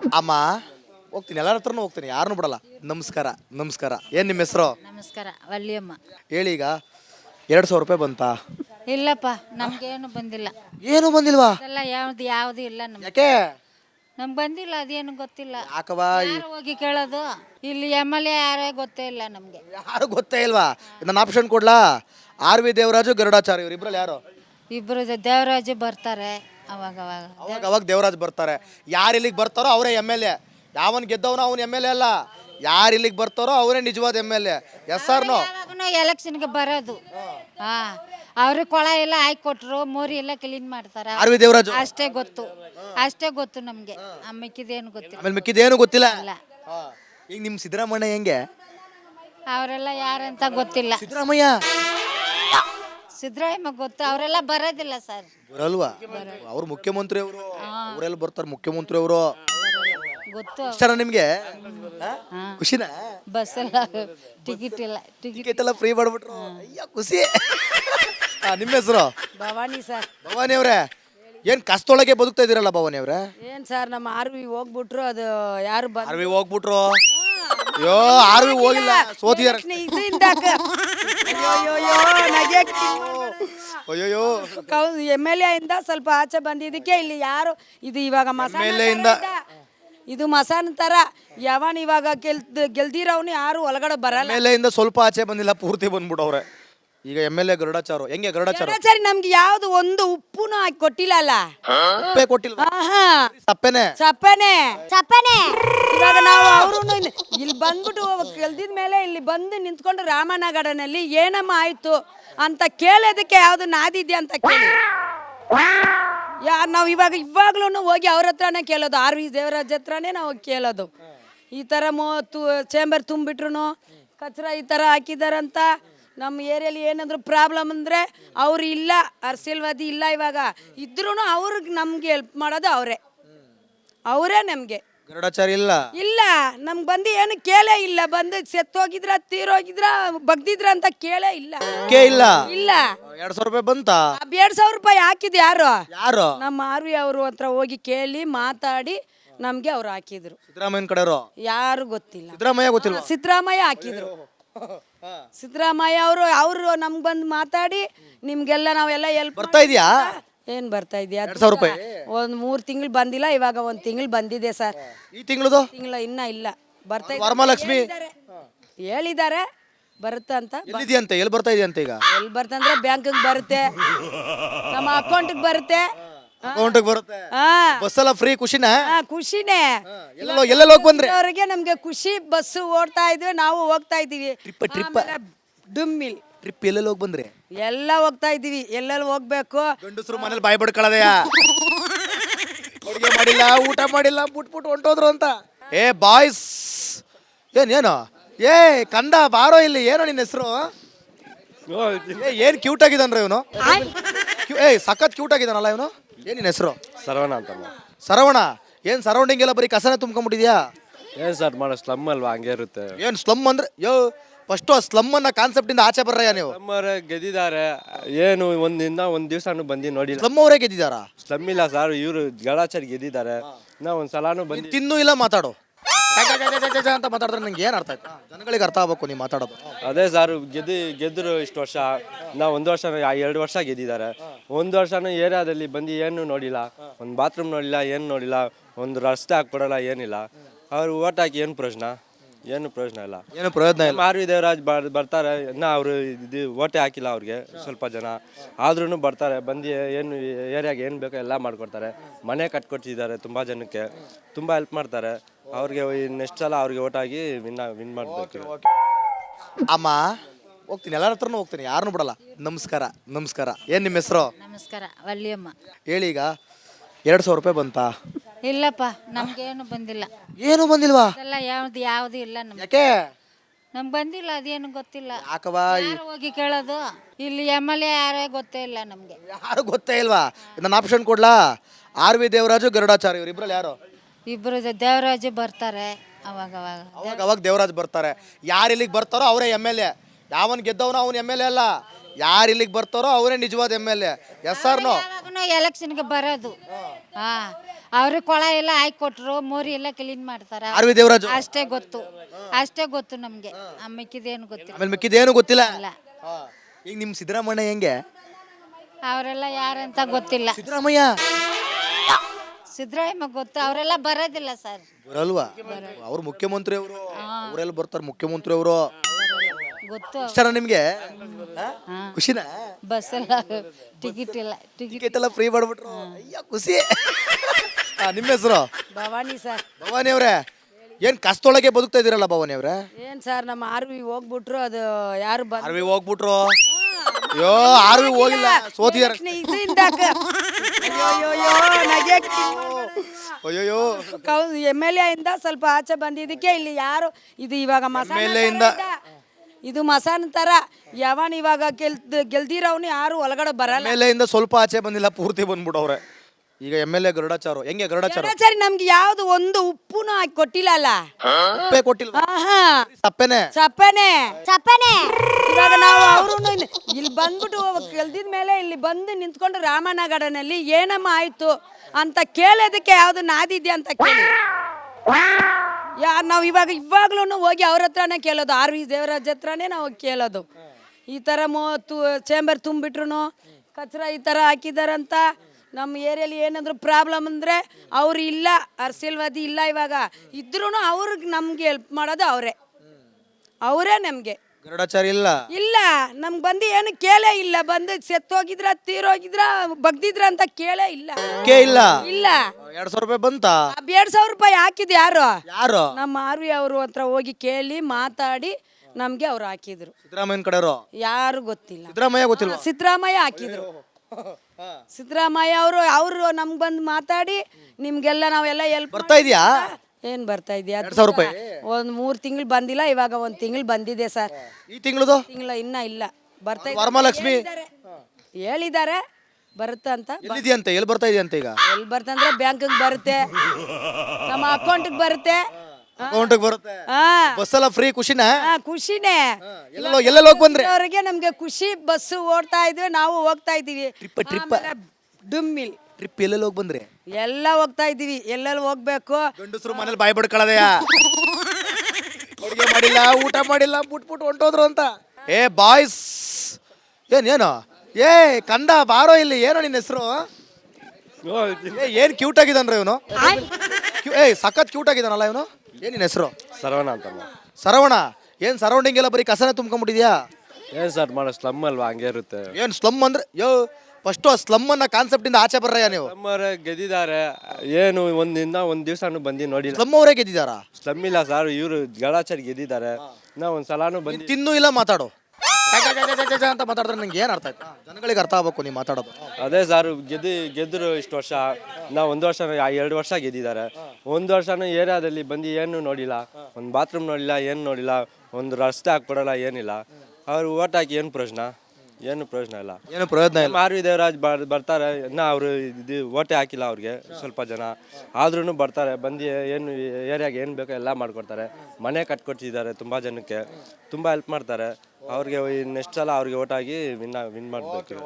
ಅಮ್ಮ ಹೋಗ್ತೀನಿ. ಎಲ್ಲರ ಹತ್ರನು ಹೋಗ್ತೀನಿ. ಯಾರನ್ನು ಬಿಡಲ್ಲ. ನಮಸ್ಕಾರ ನಮಸ್ಕಾರ. ಏನು ನಿಮ್ಮ ಹೆಸರು? ನಮಸ್ಕಾರ ವಲ್ಲಿಯಮ್ಮ ಹೇಳಿ ಈಗ. ಎರಡು ಸಾವಿರ ರೂಪಾಯಿ ಬಂತಾ? ಇಲ್ಲಪ್ಪ ನಮ್ಗೇನು ಬಂದಿಲ್ಲ. ಏನು ಬಂದಿಲ್ವಾ? ಎಲ್ಲ ಯಾವ್ದು ಯಾವುದು ಇಲ್ಲ ನಮ್ಗೆ. ಯಾಕೆ? ನಮ್ಗೆ ಬಂದಿಲ್ಲ ಅದೇನು ಗೊತ್ತಿಲ್ಲ. ಯಾಕವ ಯಾರು ಹೋಗಿ ಕೇಳೋದು? ಇಲ್ಲಿ ಎಂ ಎಲ್ ಎ ಯಾರೇ ಗೊತ್ತೇ ಇಲ್ಲ ನಮ್ಗೆ. ಯಾರು ಗೊತ್ತೇ ಇಲ್ವಾ? ನನ್ನ ಆಪ್ಷನ್ ಕೊಡ್ಲಾ? ಆರ್ ವಿ ದೇವರಾಜು ಗರುಡಾಚಾರ್ಯ ಇವ್ರು. ಇಬ್ರಲ್ಲಿ ಯಾರು? ಇಬ್ರು ದೇವರಾಜು ಬರ್ತಾರೆ. ಅವಾಗ ಅವಾಗ ಅವಾಗ ಅವಾಗ ದೇವರಾಜ್ ಬರ್ತಾರೆ. ಯಾರು ಇಲ್ಲಿಗೆ ಬರ್ತಾರೋ ಅವರೇ ಎಂ ಎಲ್ ಎ ಯಾವನ್ ಗೆದ್ದವನು ಅವನು ಎಂ ಎಲ್ ಎ ಅಲ್ಲ. ಯಾರು ಇಲ್ಲಿಗೆ ಬರ್ತಾರೋ ಅವರೇ ನಿಜವಾದ ಎಂ ಎಲ್ ಎ ಎಸ್ ಯಾವಾಗೂ ಎಲೆಕ್ಷನ್ಗೆ ಬರೋದು. ಹಾ. ಅವ್ರಿಗೆ ಕೊಳ ಎಲ್ಲ ಹಾಕಿ ಕೊಟ್ರು ಮೋರಿ ಎಲ್ಲ ಕ್ಲೀನ್ ಮಾಡ್ತಾರ. R V Devaraju. ಅಷ್ಟೇ ಗೊತ್ತು. ಅಷ್ಟೇ ಗೊತ್ತು ನಮ್ಗೆ. ಆ ಮಿಕ್ಕಿದೇನು ಗೊತ್ತಿಲ್ಲ. ಆಮೇಲೆ ಮಿಕ್ಕಿದೇನು ಗೊತ್ತಿಲ್ಲ. ಇಲ್ಲ ಈಗ ನಿಮ್ಮ ಸಿದ್ದರಾಮಯ್ಯ ಹೆಂಗೆ? ಅವರೆಲ್ಲ ಯಾರಂತ ಗೊತ್ತಿಲ್ಲ. ಸಿದ್ದರಾಮಯ್ಯ? ಸಿದ್ದರಾಮಯ್ಯ ಗೊತ್ತು ಅವರೆಲ್ಲ ಬರೋದಿಲ್ಲ ಸರ್. ಬರಲ್ವಾ? ಅವ್ರು ಮುಖ್ಯಮಂತ್ರಿ ಅವರು ಅವರೆಲ್ಲ ಬರ್ತಾರೆ ಮುಖ್ಯಮಂತ್ರಿ ಅವರು ಗೊತ್ತು. ಇಷ್ಟನ ನಿಮ್ಗೆ? ಹಾ? ಬಸ್ ಖುಷಿನಾ? ಬಸ್ಸೆಲ್ಲ ಟಿಕೆಟ್ ಇಲ್ಲ ಟಿಕೆಟ್. ಟಿಕೆಟ್ ಎಲ್ಲ ಫ್ರೀ ಮಾಡ್ಬಿಟ್ರು. ಅಯ್ಯ ಖುಷಿ. ಆ, ನಿಮ್ಮ ಹೆಸರು? ಭವಾನಿ ಸರ್. ಭವಾನಿ ಅವ್ರೆ ಏನ್ ಕಷ್ಟೊಳಗೆ ಬದುಕ್ತಾ ಇದೀರಲ್ಲ ಭವಾನಿ ಅವ್ರೆ? ಏನ್ ಸರ್ ನಮ್ಮ ಆರ್ವಿ ಹೋಗ್ಬಿಟ್ರು ಅದು ಯಾರು ಬಂದ್ ಆರ್ವಿ ಹೋಗ್ಬಿಟ್ರು. ಅಯ್ಯೋ ಆರು ಹೋಗಿಲ್ಲ. ಸೋತಿದಾರ ಅಯ್ಯೋ ಎಂ ಎಲ್ ಎ ಇಂದ ಸ್ವಲ್ಪ ಆಚೆ ಬಂದಿದ್ದಕ್ಕೆ ಇಲ್ಲಿ ಯಾರು ಇದು ಇವಾಗ ಮಸಾಲೆಯಿಂದ ಇಂದ. ಮಸಾನ ತರ. ಯಾವನ್ ಇವಾಗ ಗೆಲ್ದ್ ಗೆಲ್ದಿರೋನು ಯಾರು ಒಳಗಡೆ ಬರಲ್ಲ. ಎಂ ಎಲ್ ಇಂದ ಸ್ವಲ್ಪ ಆಚೆ ಬಂದಿಲ್ಲ ಪೂರ್ತಿ ಬಂದ್ಬಿಡವ್ರೆ ಈಗ ಎಂ ಎಲ್ ಎ ಗರುಡಾಚಾರು ಹೆಂಗೆ ಗರುಡಾಚಾರ? ಸರಿ ನಮ್ಗೆ ಯಾವ್ದು ಒಂದು ಉಪ್ಪುನು ಹಾಕಿ ಕೊಟ್ಟಿಲ್ಲ ಅಲ್ಲ? ಉಪ್ಪೇ ಕೊಟ್ಟಿಲ್ಲ. ಸಪ್ಪೆನೆ. ಸಪ್ಪೆನೆ. ಸಪ್ಪನೆ. ಇವಾಗ ನಾವು ಅವರು ಇಲ್ಲಿ ಬಂದ್ಬಿಟ್ಟು ಕಲ್ದಿದ ಮೇಲೆ ಇಲ್ಲಿ ಬಂದು ನಿಂತ್ಕೊಂಡು ರಾಮನಗರನಲ್ಲಿ ಏನಮ್ಮ ಆಯ್ತು ಅಂತ ಕೇಳೋದಕ್ಕೆ ಯಾವ್ದು ನಾದಿದ್ಯಾ ಅಂತ ಕೇಳಿ. ಯಾ ನಾವು ಇವಾಗ ಇವಾಗ್ಲೂ ಹೋಗಿ ಅವ್ರ ಹತ್ರನೇ ಕೇಳೋದು ಆರ್ ವಿ ದೇವರಾಜ್ ಹತ್ರನೇ ನಾವು ಕೇಳೋದು. ಈ ಥರ ಮೂವತ್ತು ಚೇಂಬರ್ ತುಂಬಿಟ್ರು ಕಚ್ರ ಈ ಥರ ಹಾಕಿದಾರಂತ. ನಮ್ಮ ಏರಿಯಲ್ಲಿ ಏನಾದರೂ ಪ್ರಾಬ್ಲಮ್ ಅಂದರೆ ಅವ್ರು ಇಲ್ಲ ಅರ್ಸಿಲ್ವಾದಿ ಇಲ್ಲ ಇವಾಗ. ಇದ್ರೂ ಅವ್ರಿಗೆ ನಮ್ಗೆ ಹೆಲ್ಪ್ ಮಾಡೋದು ಅವರೇ. ಅವರೇ ನಮಗೆ. ಗರುಡಾಚಾರಿ ಇಲ್ಲ. ಇಲ್ಲ ನಮ್ಗೆ ಬಂದು ಏನು ಕೇಳೇ ಇಲ್ಲ. ಬಂದು ಸೆತ್ತೋಗಿದ್ರ ತೀರೋಗಿದ್ರ ಬಗ್ದಿದ್ರ ಅಂತ ಕೇಳೇ ಇಲ್ಲ. ಕೇ ಇಲ್ಲ. ಇಲ್ಲ. ಎರಡ್ ಸಾವಿರ ರೂಪಾಯಿ ಬಂತಾ? ಎರಡ್ ಸಾವಿರ ರೂಪಾಯಿ ಹಾಕಿದ್ ಯಾರು? ಯಾರು? ನಮ್ಮ ಆರ್ವಿ ಅವರು ಹತ್ರ ಹೋಗಿ ಕೇಳಿ ಮಾತಾಡಿ ನಮ್ಗೆ ಅವ್ರು ಹಾಕಿದ್ರು. ಸಿದ್ದರಾಮಯ್ಯನ ಕಡೆಯವರು? ಯಾರು ಗೊತ್ತಿಲ್ಲ. ಸಿದ್ದರಾಮಯ್ಯ ಗೊತ್ತಿಲ್ಲ ಸಿದ್ದರಾಮಯ್ಯ ಹಾಕಿದ್ರು. ಸಿದ್ದರಾಮಯ್ಯ ಅವರು ಅವರು ನಮ್ಗೆ ಬಂದು ಮಾತಾಡಿ ನಿಮ್ಗೆಲ್ಲ ನಾವೆಲ್ಲ ಹೆಲ್ಪ್ ಬರ್ತಾ ಇದೆಯಾ? ಏನ್ ಬರ್ತಾ ಇದೆಯಾ? ಎರಡ್ ಸಾವಿರ ರೂಪಾಯಿ. ಒಂದ್ ಮೂರ್ ತಿಂಗಳು ಬಂದಿಲ್ಲ ಇವಾಗ ಒಂದ್ ತಿಂಗಳು ಬಂದಿದೆ ಸರ್. ಈ ತಿಂಗಳದು? ತಿಂಗಳ ಇನ್ನ ಇಲ್ಲ. ಬರ್ತಾ ಇದೆ. ವರಮಹಾಲಕ್ಷ್ಮಿ? ಹೇಳಿದ್ದಾರೆ. ಬರುತ್ತೆ ಅಂತ. ಎಲ್ಲಿದೆಯಂತೆ? ಎಲ್ಲಿ ಬರ್ತಾ ಇದೆಯಂತೆ ಈಗ? ಎಲ್ಲಿ ಬರ್ತಂದ್ರೆ ಬ್ಯಾಂಕಿಗೆ ಬರುತ್ತೆ. ನಮ್ಮ ಅಕೌಂಟಿಗೆ ಬರುತ್ತೆ. ಅಕೌಂಟಿಗೆ ಬರುತ್ತೆ. ಹಾ ಬಸ್ ಎಲ್ಲ ಫ್ರೀ ಖುಷಿನ? ಹಾ, ಖುಷಿನೇ. ಎಲ್ಲೆಲ್ಲೋ ಎಲ್ಲೆಲ್ಲ ಹೋಗಿ ಬಂದ್ರಿ ಅವರಿಗೆ ನಮ್ಗೆ ಖುಷಿ ಬಸ್ಸು ಓಡ್ತಾ ಇದ್ವಿ ನಾವು ಹೋಗ್ತಾ ಇದೀವಿ ಟ್ರಿಪ್ ಟ್ರಿಪ್ ಆಮೇಲೆ ಡುಮ್ಮಿಲ್. ಟ್ರಿಪ್ ಎಲ್ಲೆಲ್ಲ ಹೋಗಿ ಬಂದ್ರಿ ಎಲ್ಲ ಹೋಗ್ತಾ ಇದೀವಿ ಎಲ್ಲೆಲ್ಲ ಹೋಗ್ಬೇಕು? ಗಂಡಸರು ಮನೇಲಿ ಬಾಯಿ ಬಡ್ಕೊಳ್ಳೋದೆಯಾ ಅಡುಗೆ ಮಾಡಿಲ್ಲ ಊಟ ಮಾಡಿಲ್ಲ ಬಿಟ್ಬಿಟ್ಟು ಹೊಂಟೋದ್ರು ಅಂತ. ಏ ಬಾಯ್ಸ್ ಏನ್ ಏನು? ಏ ಕಂದ ಬಾರೋ ಇಲ್ಲಿ ಏನು ನಿನ್ನ ಹೆಸರು? ಏ ಏನ್ ಕ್ಯೂಟ್ ಆಗಿದಾನ್ರ ಇವನು? ಏ ಸಖತ್ ಕ್ಯೂಟ್ ಆಗಿದಾನಲ್ಲ ಇವನು? ಏನ್ ನಿನ್ನ ಹೆಸರು? ಸರವಣ ಅಂತ ಸರವಣ? ಏನ್ ಸರೌಂಡಿಂಗ್ ಎಲ್ಲ ಬರೀ ಕಸನ ತುಂಬ್ಕೊಂಡ್ಬಿಟ್ಟಿದ್ಯಾ? ಏನ್ ಸರ್ ಮಾಡೋ ಸ್ಲಮ್ ಅಲ್ವಾ ಹಂಗೆ ಇರುತ್ತೆ. ಏನ್ ಸ್ಲಮ್ ಅಂದ್ರೆ? ಯೋ ಫಸ್ಟ್ ಆ ಸ್ಲಮ್ ಅನ್ನ ಕಾನ್ಸೆಪ್ಟ್ ಇಂದ ಆಚೆ ಬರ್ರಯ್ಯ ನೀವು? ಸ್ಲಮ್ ಅವರೇ ಗೆದ್ದಿದ್ದಾರೆ. ಏನು ಒಂದಿನ ಒಂದ್ ದಿವಸನು ಬಂದಿ ನೋಡಿಲ್ಲ. ಸ್ಲಮ್ ಅವರೇ ಗೆದ್ದಿದಾರಾ ಸ್ಲಮ್ ಇಲ್ಲ ಸರ್ ಇವರು ಗಡಾಚಾರಿ ಗೆದ್ದಿದ್ದಾರೆ. ನಾ ಒಂದ್ ಸಲಾನು ಬಂದಿ ತಿನ್ನು ಇಲ್ಲ ಮಾತಾಡು. ಅಂತ ಮಾತಾಡಿದ್ರೆ ನಂಗೆ ಏನು ಅರ್ಥ ಆಯ್ತು? ಜನಗಳಿಗೆ ಅರ್ಥ ಆಗ್ಬೇಕು ನೀವು ಮಾತಾಡೋದು. ಅದೇ ಸರ್ ಗೆದ್ದು ಗೆದ್ದರು ಇಷ್ಟು ವರ್ಷ. ನಾ ಒಂದು ವರ್ಷ ಎರಡು ವರ್ಷ ಗೆದ್ದಿದ್ದಾರೆ. ಒಂದು ವರ್ಷನೂ ಏರಿಯಾದಲ್ಲಿ ಬಂದು ಏನು ನೋಡಿಲ್ಲ. ಒಂದು ಬಾತ್ರೂಮ್ ನೋಡಿಲ್ಲ ಏನು ನೋಡಿಲ್ಲ. ಒಂದು ರಸ್ತೆ ಹಾಕ್ಕೊಡಲ್ಲ ಏನಿಲ್ಲ. ಅವ್ರು ಓಟ್ ಹಾಕಿ ಏನು ಪ್ರಯೋಜನ ಏನು ಪ್ರಯೋಜನ ಇಲ್ಲ. ಏನು ಪ್ರಯೋಜನ ಇಲ್ಲ. ಆರ್ ವಿ ದೇವರಾಜ್ ಬರ್ ಬರ್ತಾರೆ ಇನ್ನ ಅವರು ಇದು ಓಟೆ ಹಾಕಿಲ್ಲ ಅವ್ರಿಗೆ ಸ್ವಲ್ಪ ಜನ. ಆದ್ರೂ ಬರ್ತಾರೆ ಬಂದು ಏನು ಏರಿಯಾಗೆ ಏನು ಬೇಕೋ ಎಲ್ಲ ಮಾಡ್ಕೊಡ್ತಾರೆ. ಮನೆ ಕಟ್ಕೊಡ್ತಿದ್ದಾರೆ ತುಂಬ ಜನಕ್ಕೆ. ತುಂಬ ಹೆಲ್ಪ್ ಮಾಡ್ತಾರೆ. ಅವ್ರಿಗೆ ನೆಕ್ಸ್ಟ್ ಸಲ ಅವ್ರಿಗೆ ಓಟ್ ಆಗಿ ವಿನ್ ವಿನ್ ಮಾಡಬೇಕು. ಅಮ್ಮ ಹೋಗ್ತೀನಿ. ಎಲ್ಲರ ಹತ್ರನೂ ಹೋಗ್ತೀನಿ. ಯಾರನ್ನೂ ಬಿಡಲ್ಲ. ನಮಸ್ಕಾರ ನಮಸ್ಕಾರ. ಏನು ನಿಮ್ಮ ಹೆಸರು? ನಮಸ್ಕಾರ ವಲ್ಲಿಯಮ್ಮ. ಹೇಳಿ ಈಗ. ಎರಡು ಸಾವಿರ ರೂಪಾಯಿ ಬಂತಾ? ಇಲ್ಲಪ್ಪ ನಮ್ಗೇನು ಬಂದಿಲ್ಲ. ಏನು ಬಂದಿಲ್ವಾ? ಎಲ್ಲ ಯಾವ್ದು ಯಾವುದು ಇಲ್ಲ ನಮ್ಗೆ. ಯಾಕೆ? ನಮ್ಗೆ ಬಂದಿಲ್ಲ ಅದೇನು ಗೊತ್ತಿಲ್ಲ. ಯಾಕವಾ ಯಾರು ಹೋಗಿ ಕೇಳೋದು ಇಲ್ಲಿ ಎಂ ಎಲ್ ಎ ಯಾರೇ ಗೊತ್ತೇ ಇಲ್ಲ ನಮ್ಗೆ. ಯಾರು ಗೊತ್ತೇ ಇಲ್ವಾ? ನನ್ನ ಆಪ್ಷನ್ ಕೊಡ್ಲಾ? ಆರ್ ವಿ ದೇವರಾಜು ಗರುಡಾಚಾರ್ಯ ಇವ್ರು ಇಬ್ರಲ್ಲಿ ಯಾರು? ಇಬ್ರು ದೇವರಾಜು ಬರ್ತಾರೆ ಅವಾಗ ಅವಾಗ. ಅವಾಗ ಅವಾಗ ದೇವರಾಜ್ ಬರ್ತಾರೆ. ಯಾರು ಇಲ್ಲಿಗೆ ಬರ್ತಾರೋ ಅವರೇ ಎಂ ಎಲ್ ಎ ಯಾವನ್ ಗೆದ್ದವನು ಅವನು ಎಂ ಎಲ್ ಎ ಅಲ್ಲ. ಯಾರು ಇಲ್ಲಿಗೆ ಬರ್ತಾರೋ ಅವರೇ ನಿಜವಾದ M L A S R no ಯಾವಾಗನೂ ಎಲೆಕ್ಷನ್ಗೆ ಬರೋದು. ಹಾ. ಅವ್ರಿಗೆ ಕೊಳ ಎಲ್ಲ ಹಾಕಿ ಕೊಟ್ರು ಮೋರಿ ಎಲ್ಲ ಕ್ಲೀನ್ ಮಾಡ್ತಾರ. R V Devaraju. ಅಷ್ಟೇ ಗೊತ್ತು. ಅಷ್ಟೇ ಗೊತ್ತು ನಮ್ಗೆ. ಆ ಮಿಕ್ಕಿದೇನು ಗೊತ್ತಿಲ್ಲ. ಆಮೇಲೆ ಮಿಕ್ಕಿದೇನು ಗೊತ್ತಿಲ್ಲ? ಇಲ್ಲ. ಹಾ. ಈಗ ನಿಮ್ ಸಿದ್ದರಾಮಯ್ಯ ಹೆಂಗೆ? ಅವರೆಲ್ಲ ಯಾರಂತ ಗೊತ್ತಿಲ್ಲ. ಸಿದ್ದರಾಮಯ್ಯ? ಸಿದ್ದರಾಮಯ್ಯ ಗೊತ್ತು. ಅವರೆಲ್ಲ ಬರೋದಿಲ್ಲ ಸರ್. ಬರಲ್ವಾ? ಅವ್ರು ಮುಖ್ಯಮಂತ್ರಿ ಅವರು ಅವರೆಲ್ಲ ಬರ್ತಾರೆ ಮುಖ್ಯಮಂತ್ರಿ ಅವರು ಗೊತ್ತು. ಇಷ್ಟನ ನಿಮ್ಗೆ? ಹಾ? ಖುಷಿನಾ? ಬಸ್ ಎಲ್ಲ ಟಿಕೆಟ್ ಇಲ್ಲ ಟಿಕೆಟ್. ಟಿಕೆಟ್ ಎಲ್ಲ ಫ್ರೀ ಮಾಡ್ಬಿಟ್ರು. ಅಯ್ಯ ಖುಷಿ. ಹಾ, ನಿಮ್ಮ ಹೆಸರು? ಭವಾನಿ ಸರ್. ಭವಾನಿ ಅವರೇ ಏನ್ ಕಸ್ತೊಳಗೆ ಬದುಕ್ತಾ ಇದೀರಲ್ಲ ಭವಾನಿ ಅವರೇ? ಏನ್ ಸರ್ ನಮ್ಮ ಆರ್ವಿ ಹೋಗ್ಬಿಟ್ರು ಅದು ಯಾರು ಬಂದ್ ಆರ್ವಿ ಹೋಗ್ಬಿಟ್ರು? ಅಯ್ಯೋ ಆರ್ವಿ ಹೋಗಿಲ್ಲ ಸೋತಿದಾರ. ಇದರಿಂದ ಅಯ್ಯೋ ಎಂ ಎಲ್ ಎ ಇಂದ ಸ್ವಲ್ಪ ಆಚೆ ಬಂದಿದ್ದಕ್ಕೆ ಇಲ್ಲಿ ಯಾರು ಇದು ಇವಾಗ ಮಸಾನ MLA ಇಂದ. ತರ ಇದೆ. ಇದು. ಮಸಾನ ತರ. ಯಾವನ್ ಇವಾಗ ಗೆಲ್ ಗೆಲ್ದಿರೋನು ಯಾರು ಒಳಗಡೆ ಬರಲ್ಲ. ಇಂದ ಸ್ವಲ್ಪ ಆಚೆ ಬಂದಿಲ್ಲ ಪೂರ್ತಿ ಬಂದ್ಬಿಟ್ಟವ್ರೆ ಈಗ ಎಂ ಎಲ್ ಎ ಗರುಡಾಚಾರು ಹೆಂಗೆ ಗರುಡಾಚಾರು? ಸರಿ ನಮ್ಗೆ ಯಾವ್ದು ಒಂದು ಉಪ್ಪುನು ಹಾಕಿ ಕೊಟ್ಟಿಲ್ಲಲ್ಲ ಉಪ್ಪೇ ಕೊಟ್ಟಿಲ್ಲ. ಆಹಾ. ಸಪ್ಪೆನೆ ಚಪ್ಪನೆ ಇವಾಗ ನಾವು ಅವರು ಇಲ್ಲಿ ಬಂದ್ಬಿಟ್ಟು ಕೆಲ್ದಿದ ಮೇಲೆ ಇಲ್ಲಿ ಬಂದು ನಿಂತ್ಕೊಂಡು ರಾಮನಗರನಲ್ಲಿ ಏನಮ್ಮ ಆಯ್ತು ಅಂತ ಕೇಳೋದಕ್ಕೆ ಯಾವ್ದು ನಾದಿದ್ಯಾ ಅಂತ ಕೇಳಿ. ಯಾ ನಾವು ಇವಾಗ ಇವಾಗ್ಲೂ ಹೋಗಿ ಅವ್ರ ಹತ್ರನೇ ಕೇಳೋದು ಆರ್ ವಿ ದೇವರಾಜ್ ಹತ್ರನೇ ನಾವು ಕೇಳೋದು. ಈ ಥರ ಮೋ ತು ಚೇಂಬರ್ ತುಂಬಿಟ್ರು ಕಚ್ರ ಈ ಥರ ಹಾಕಿದಾರಂತ. ನಮ್ಮ ಏರಿಯಲ್ಲಿ ಏನಾದ್ರು ಪ್ರಾಬ್ಲಮ್ ಅಂದರೆ ಅವ್ರು ಇಲ್ಲ ಅರ್ಸಿಲ್ವಾದಿ ಇಲ್ಲ ಇವಾಗ. ಇದ್ರೂ ಅವ್ರಿಗೆ ನಮ್ಗೆ ಹೆಲ್ಪ್ ಮಾಡೋದು ಅವರೇ. ಅವರೇ ನಮಗೆ. ಗರುಡಾಚಾರ ಇಲ್ಲ? ಇಲ್ಲ ನಮ್ಗೆ ಬಂದು ಏನು ಕೇಳೇ ಇಲ್ಲ. ಬಂದು ಸೆತ್ತೋಗಿದ್ರ ತೀರೋಗಿದ್ರ ಬಗ್ದಿದ್ರ ಅಂತ ಕೇಳೇ ಇಲ್ಲ. ಕೇ ಇಲ್ಲ? ಇಲ್ಲ. ಎರಡ್ ಸಾವಿರ ರೂಪಾಯಿ ಬಂತಾ? ಎರಡ್ ಸಾವಿರ ರೂಪಾಯಿ ಹಾಕಿದ್ ಯಾರು? ಯಾರು? ನಮ್ಮ ಆರ್ವಿ ಅವರು ಹತ್ರ ಹೋಗಿ ಕೇಳಿ ಮಾತಾಡಿ ನಮ್ಗೆ ಅವ್ರು ಹಾಕಿದ್ರು. ಸಿದ್ದರಾಮಯ್ಯನ ಕಡೆಯವರು? ಯಾರು ಗೊತ್ತಿಲ್ಲ. ಸಿದ್ದರಾಮಯ್ಯ ಗೊತ್ತಿಲ್ಲ ಸಿದ್ದರಾಮಯ್ಯ ಹಾಕಿದ್ರು. ಸಿದ್ದರಾಮಯ್ಯ ಅವರು ಅವರು ನಮ್ಗೆ ಬಂದು ಮಾತಾಡಿ ನಿಮ್ಗೆಲ್ಲ ನಾವೆಲ್ಲ ಎಲ್ಪ್ ಬರ್ತಾ ಇದೆಯಾ? ಏನ್ ಬರ್ತಾ ಇದೆಯಾ? ಸಾವಿರ ರೂಪಾಯಿ. ಒಂದ್ ಮೂರ್ ತಿಂಗಳು ಬಂದಿಲ್ಲ ಇವಾಗ ಒಂದ್ ತಿಂಗಳು ಬಂದಿದೆ ಸರ್. ಈ ತಿಂಗಳದು? ತಿಂಗಳ ಇನ್ನ ಇಲ್ಲ. ಬರ್ತಾ ಇದೆ. ವರಮಹಾಲಕ್ಷ್ಮಿ? ಹೇಳಿದ್ದಾರೆ. ಬರುತ್ತಂತ ಎಲ್ಲಿದೆಯಂತೆ? ಎಲ್ಲಿ ಬರ್ತಾ ಇದೆಯಂತೆ ಈಗ? ಎಲ್ಲಿ ಬರ್ತಂದ್ರೆ ಬ್ಯಾಂಕಿಗೆ ಬರುತ್ತೆ. ನಮ್ಮ ಅಕೌಂಟಿಗೆ ಬರುತ್ತೆ. ಅಕೌಂಟಿಗೆ ಬರುತ್ತೆ. ಬಸ್ ಎಲ್ಲ ಫ್ರೀ ಖುಷಿನ? ಆ, ಖುಷಿನೇ. ಎಲ್ಲೆಲ್ಲೋ ಎಲ್ಲೆಲ್ಲ ಹೋಗಿ ಬಂದ್ರಿ? ಅವರಿಗೆ ನಮ್ಗೆ ಖುಷಿ ಬಸ್ಸು ಓಡ್ತಾ ಇದ್ವಿ ನಾವು ಹೋಗ್ತಾ ಇದೀವಿ ಟ್ರಿಪ್ ಟ್ರಿಪ್ ಆಮೇಲೆ ಡುಮ್ಮಿಲ್. ಟ್ರಿಪ್ ಎಲ್ಲೆಲ್ಲ ಹೋಗಿ ಬಂದ್ರಿ? ಎಲ್ಲ ಹೋಗ್ತಾ ಇದೀವಿ ಎಲ್ಲೆಲ್ಲಿ ಹೋಗ್ಬೇಕು? ಗಂಡಸರು ಮನೇಲಿ ಬಾಯ್ ಬಡ್ಕೊಳ್ಳೋದಯ? ಅಡುಗೆ ಮಾಡಿಲ್ಲ ಊಟ ಮಾಡಿಲ್ಲ ಬಿಟ್ಬಿಟ್ಟು ಹೊಂಟೋದ್ರು ಅಂತ. ಏ ಬಾಯ್ಸ್. ಏನ್ ಏನು? ಏ ಕಂದ ಬಾರೋ ಇಲ್ಲಿ ಏನೋ ನಿನ್ನ ಹೆಸರು? ಏ ಏನ್ ಕ್ಯೂಟ್ ಆಗಿದಾನ್ರ ಇವನು? ಏ ಸಖತ್ ಕ್ಯೂಟ್ ಆಗಿದಾನಲ್ಲ ಇವನು? ಏನ್ ನಿನ್ನ ಹೆಸರು? ಸರವಣ ಅಂತ ಸರವಣ? ಏನ್ ಸರೌಂಡಿಂಗ್ ಎಲ್ಲ ಬರೀ ಕಸನ ತುಂಬ್ಕೊಂಡ್ಬಿಟ್ಟಿದ್ಯಾ? ಏನ್ ಸರ್ ಮಾಡೋ ಸ್ಲಮ್ ಅಲ್ವಾ? ಹಂಗೆ ಇರುತ್ತೆ. ಏನ್ ಸ್ಲಮ್ ಅಂದ್ರೆ? ಯೋ ಫಸ್ಟ್ ಆ ಸ್ಲಮ್ ಅನ್ನ ಕಾನ್ಸೆಪ್ಟ್ ಇಂದ ಆಚೆ ಬರ್ರಯ್ಯ ನೀವು? ಸ್ಲಮ್ಮರೇ ಗೆದ್ದಿದ್ದಾರೆ. ಏನು ಒಂದಿನ ಒಂದ್ ದಿವಸನೂ ಬಂದು ನೋಡಿ. ಸ್ಲಮ್ ಅವರೇ ಗೆದ್ದಿದಾರಾ ಸ್ಲಮ್ ಇಲ್ಲ ಸರ್ ಇವರು ಗಡಾಚಾರಿ ಗೆದ್ದಿದ್ದಾರೆ. ನಾ ಒಂದ್ ಸಲಾನು ಬಂದು ತಿನ್ನು ಇಲ್ಲ ಮಾತಾಡು. ಅಂತ ಮಾತಾಡಿದ್ರೆ ನಂಗೆ ಏನು ಅರ್ಥ ಆಯ್ತು ಜನಗಳಿಗೆ ಅರ್ಥ ಆಗ್ಬೇಕು ನೀವು ಮಾತಾಡೋದು ಅದೇ ಸರ್ ಗೆದ್ದು ಗೆದ್ದರು ಇಷ್ಟು ವರ್ಷ ನಾವು ಒಂದು ವರ್ಷ ಎರಡು ವರ್ಷ ಗೆದ್ದಿದ್ದಾರೆ ಒಂದು ವರ್ಷನೂ ಏರಿಯಾದಲ್ಲಿ ಬಂದು ಏನು ನೋಡಿಲ್ಲ ಒಂದು ಬಾತ್ರೂಮ್ ನೋಡಿಲ್ಲ ಏನು ನೋಡಿಲ್ಲ ಒಂದು ರಸ್ತೆ ಹಾಕ್ಬಿಡಲ್ಲ ಏನಿಲ್ಲ ಅವ್ರು ಓಟ್ ಹಾಕಿ ಏನು ಪ್ರಯೋಜನ ಏನು ಪ್ರಯೋಜನ ಇಲ್ಲ ಏನು ಪ್ರಯೋಜನ ಇಲ್ಲ ಆರ್ ವಿ ದೇವರಾಜ್ ಬರ್ ಬರ್ತಾರೆ ಇನ್ನ ಅವರು ಇದು ಓಟೆ ಹಾಕಿಲ್ಲ ಅವ್ರಿಗೆ ಸ್ವಲ್ಪ ಜನ ಆದ್ರೂ ಬರ್ತಾರೆ ಬಂದು ಏನು ಏರಿಯಾಗೆ ಏನು ಬೇಕೋ ಎಲ್ಲ ಮಾಡ್ಕೊಡ್ತಾರೆ ಮನೆ ಕಟ್ಕೊಡ್ತಿದ್ದಾರೆ ತುಂಬ ಜನಕ್ಕೆ ತುಂಬ ಹೆಲ್ಪ್ ಮಾಡ್ತಾರೆ ಅವ್ರಿಗೆ ನೆಕ್ಸ್ಟ್ ಸಲ ಅವ್ರಿಗೆ ಓಟ್ ಆಗಿ ವಿನ್ ವಿನ್ ಮಾಡಬೇಕು.